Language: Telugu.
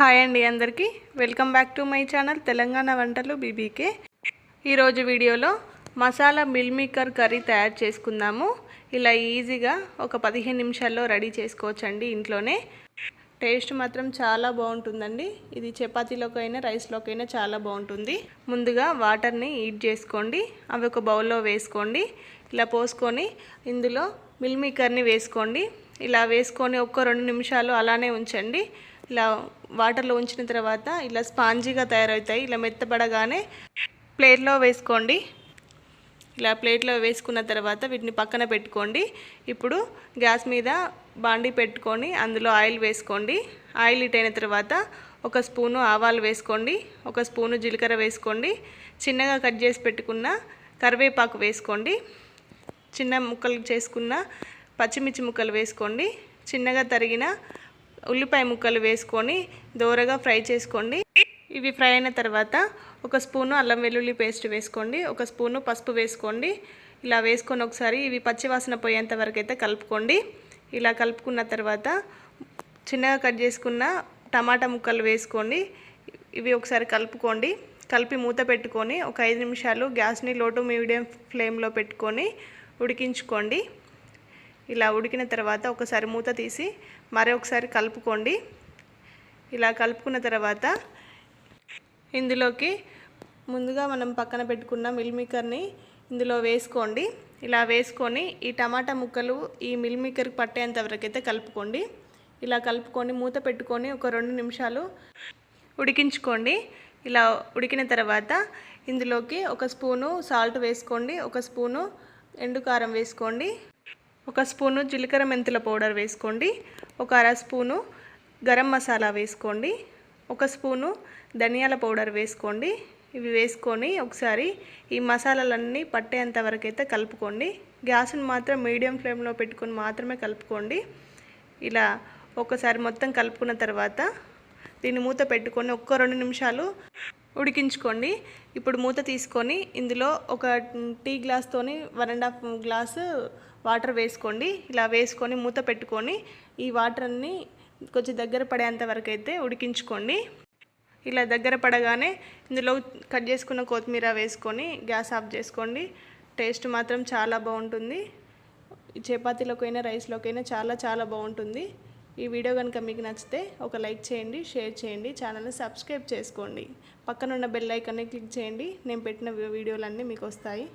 హాయ్ అండి అందరికీ. Welcome back to my channel Telangana వంటలు బీబీకే. ఈరోజు వీడియోలో మసాలా మిల్ మేకర్ కర్రీ తయారు చేసుకుందాము. ఇలా ఈజీగా ఒక పదిహేను నిమిషాల్లో రెడీ చేసుకోవచ్చండి ఇంట్లోనే. టేస్ట్ మాత్రం చాలా బాగుంటుందండి. ఇది చపాతీలోకైనా రైస్లోకైనా చాలా బాగుంటుంది. ముందుగా వాటర్ని హీట్ చేసుకోండి. అవి ఒక బౌల్లో వేసుకోండి. ఇలా పోసుకొని ఇందులో మిల్ మేకర్ని వేసుకోండి. ఇలా వేసుకొని ఒక్క రెండు నిమిషాలు అలానే ఉంచండి. ఇలా వాటర్లో ఉంచిన తర్వాత ఇలా స్పాంజీగా తయారవుతాయి. ఇలా మెత్తపడగానే ప్లేట్లో వేసుకోండి. ఇలా ప్లేట్లో వేసుకున్న తర్వాత వీటిని పక్కన పెట్టుకోండి. ఇప్పుడు గ్యాస్ మీద బాండి పెట్టుకొని అందులో ఆయిల్ వేసుకోండి. ఆయిల్ హీట్ అయిన తర్వాత ఒక స్పూను ఆవాలు వేసుకోండి. ఒక స్పూను జీలకర్ర వేసుకోండి. చిన్నగా కట్ చేసి పెట్టుకున్న కరివేపాకు వేసుకోండి. చిన్న ముక్కలు చేసుకున్న పచ్చిమిర్చి ముక్కలు వేసుకోండి. చిన్నగా తరిగిన ఉల్లిపాయ ముక్కలు వేసుకొని దోరగా ఫ్రై చేసుకోండి. ఇవి ఫ్రై అయిన తర్వాత ఒక స్పూను అల్లం వెల్లుల్లి పేస్ట్ వేసుకోండి. ఒక స్పూను పసుపు వేసుకోండి. ఇలా వేసుకొని ఒకసారి ఇవి పచ్చివాసన పోయేంత వరకు అయితే కలుపుకోండి. ఇలా కలుపుకున్న తర్వాత చిన్నగా కట్ చేసుకున్న టమాటా ముక్కలు వేసుకోండి. ఇవి ఒకసారి కలుపుకోండి. కలిపి మూత పెట్టుకొని ఒక ఐదు నిమిషాలు గ్యాస్ని లోటు మీడియం ఫ్లేమ్లో పెట్టుకొని ఉడికించుకోండి. ఇలా ఉడికిన తర్వాత ఒకసారి మూత తీసి మరొకసారి కలుపుకోండి. ఇలా కలుపుకున్న తర్వాత ఇందులోకి ముందుగా మనం పక్కన పెట్టుకున్న మిల్మేకర్ని ఇందులో వేసుకోండి. ఇలా వేసుకొని ఈ టమాటా ముక్కలు ఈ మిల్మేకర్కి పట్టేంత వరకైతే కలుపుకోండి. ఇలా కలుపుకొని మూత పెట్టుకొని ఒక రెండు నిమిషాలు ఉడికించుకోండి. ఇలా ఉడికిన తర్వాత ఇందులోకి ఒక స్పూను సాల్ట్ వేసుకోండి. ఒక స్పూను ఎండు కారం వేసుకోండి. ఒక స్పూను జీలకర్ర మెంతుల పౌడర్ వేసుకోండి. ఒక అర స్పూను గరం మసాలా వేసుకోండి. ఒక స్పూను ధనియాల పౌడర్ వేసుకోండి. ఇవి వేసుకొని ఒకసారి ఈ మసాలాలన్నీ పట్టేంత వరకు అయితే కలుపుకోండి. గ్యాస్ని మాత్రం మీడియం ఫ్లేమ్లో పెట్టుకొని మాత్రమే కలుపుకోండి. ఇలా ఒకసారి మొత్తం కలుపుకున్న తర్వాత దీన్ని మూత పెట్టుకొని ఒక్క రెండు నిమిషాలు ఉడికించుకోండి. ఇప్పుడు మూత తీసుకొని ఇందులో ఒక tea గ్లాస్తోని one and half glass water వేసుకోండి. ఇలా వేసుకొని మూత పెట్టుకొని ఈ వాటర్ని కొంచెం దగ్గర పడేంత వరకు అయితే ఉడికించుకోండి. ఇలా దగ్గర పడగానే ఇందులో కట్ చేసుకున్న కొత్తిమీర వేసుకొని గ్యాస్ ఆఫ్ చేసుకోండి. టేస్ట్ మాత్రం చాలా బాగుంటుంది. చపాతీలోకైనా రైస్లోకైనా చాలా చాలా బాగుంటుంది. ఈ వీడియో కనుక మీకు నచ్చితే ఒక లైక్ చేయండి షేర్ చేయండి ఛానల్ని సబ్స్క్రైబ్ చేసుకోండి. పక్కనున్న బెల్ ఐకాన్ని క్లిక్ చేయండి. నేను పెట్టిన వీడియోలన్నీ మీకు వస్తాయి.